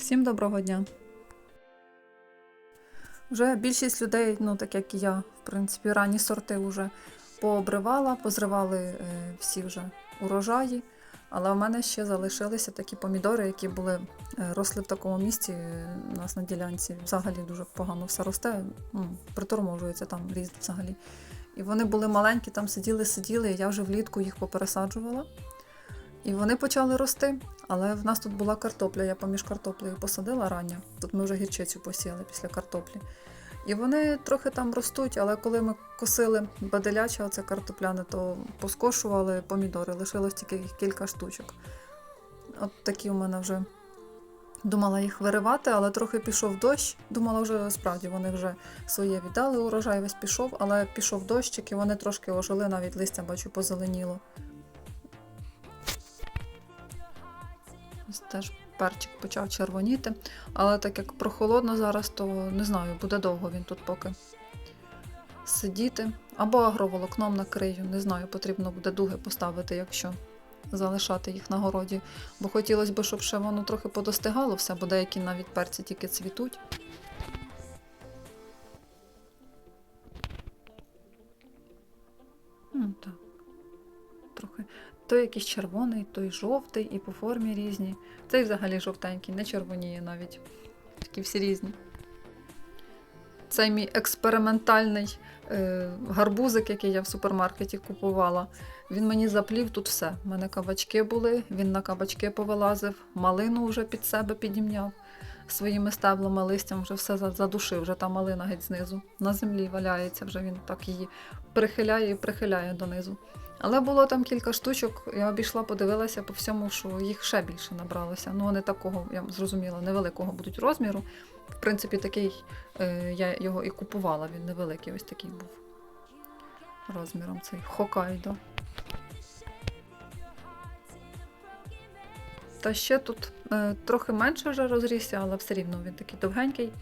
Всім доброго дня. Вже більшість людей, ну так як і я, в принципі, ранні сорти вже пообривала, позривали е, всі вже урожаї. Але в мене ще залишилися такі помідори, які були, е, росли в такому місці е, у нас на ділянці. Взагалі дуже погано все росте, ну, приторможується там ріст взагалі. І вони були маленькі, там сиділи, сиділи, і я вже влітку їх попересаджувала. І вони почали рости. Але в нас тут була картопля, я поміж картоплею посадила рання. Тут ми вже гірчицю посіяли після картоплі. І вони трохи там ростуть, але коли ми косили баделяче, оце картопляне, то поскошували помідори, лишилось тільки кілька штучок. От такі у мене вже думала їх виривати, але трохи пішов дощ. Думала, вже справді вони вже своє віддали, урожай весь пішов, але пішов дощик і вони трошки ожили, навіть листя, бачу, позеленіло. Теж перчик почав червоніти. Але так як прохолодно зараз, то не знаю, буде довго він тут поки сидіти. Або агроволокном накрию. Не знаю, потрібно буде дуги поставити, якщо залишати їх на городі. Бо хотілося б, щоб ще воно трохи подостигало все, бо деякі навіть перці тільки цвітуть. Трохи. Той якийсь червоний, той жовтий і по формі різні. Цей взагалі жовтенький, не червоніє навіть. Такі всі різні. Це мій експериментальний е, гарбузик, який я в супермаркеті купувала. Він мені заплів тут все. У мене кабачки були, він на кабачки повилазив, малину вже під себе підімняв своїми стеблами, листям, вже все задушив, вже та малина геть знизу. На землі валяється, вже він так її прихиляє і прихиляє донизу. Але було там кілька штучок, я обійшла, подивилася по всьому, що їх ще більше набралося. Ну, вони такого, я зрозуміла, невеликого будуть розміру. В принципі, такий е, я його і купувала, він невеликий, ось такий був розміром цей Хокайдо. Та ще тут е, трохи менше вже розрісся, але все рівно він такий довгенький.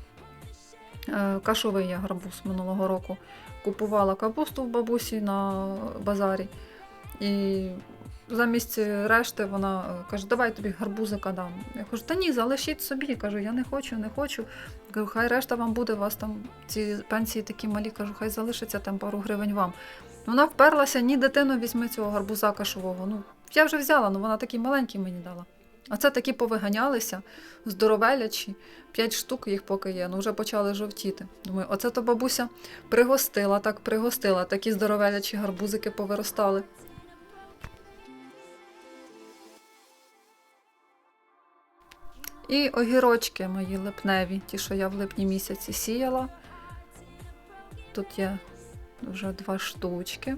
Е, кашовий я гарбуз минулого року купувала капусту в бабусі на базарі. І замість решти вона е, каже, давай тобі гарбузика дам. Я кажу, та ні, залишіть собі. Кажу, я не хочу, не хочу. Кажу, хай решта вам буде, у вас там ці пенсії такі малі, кажу, хай залишиться там пару гривень вам. Вона вперлася, ні, дитину візьми цього гарбуза кашового. Ну, я вже взяла, ну вона такий маленький мені дала. А це такі повиганялися, здоровелячі, п'ять штук їх поки є, ну вже почали жовтіти. Думаю, оце то бабуся пригостила, так пригостила, такі здоровелячі гарбузики повиростали. І огірочки мої липневі, ті, що я в липні місяці сіяла. Тут є вже два штучки.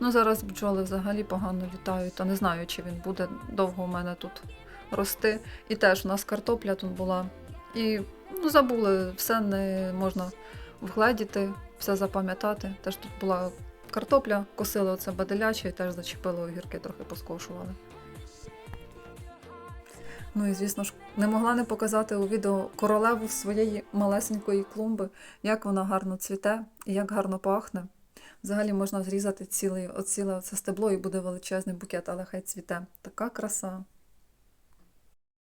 Ну, зараз бджоли взагалі погано літають, то не знаю, чи він буде довго у мене тут рости. І теж у нас картопля тут була. І ну, забули, все не можна вгледіти, все запам'ятати. Теж тут була картопля, косили оце баделяче і теж зачепили огірки, трохи поскошували. Ну і звісно ж, не могла не показати у відео королеву своєї малесенької клумби, як вона гарно цвіте і як гарно пахне. Взагалі можна зрізати ціле, оце це стебло і буде величезний букет, але хай цвіте. Така краса.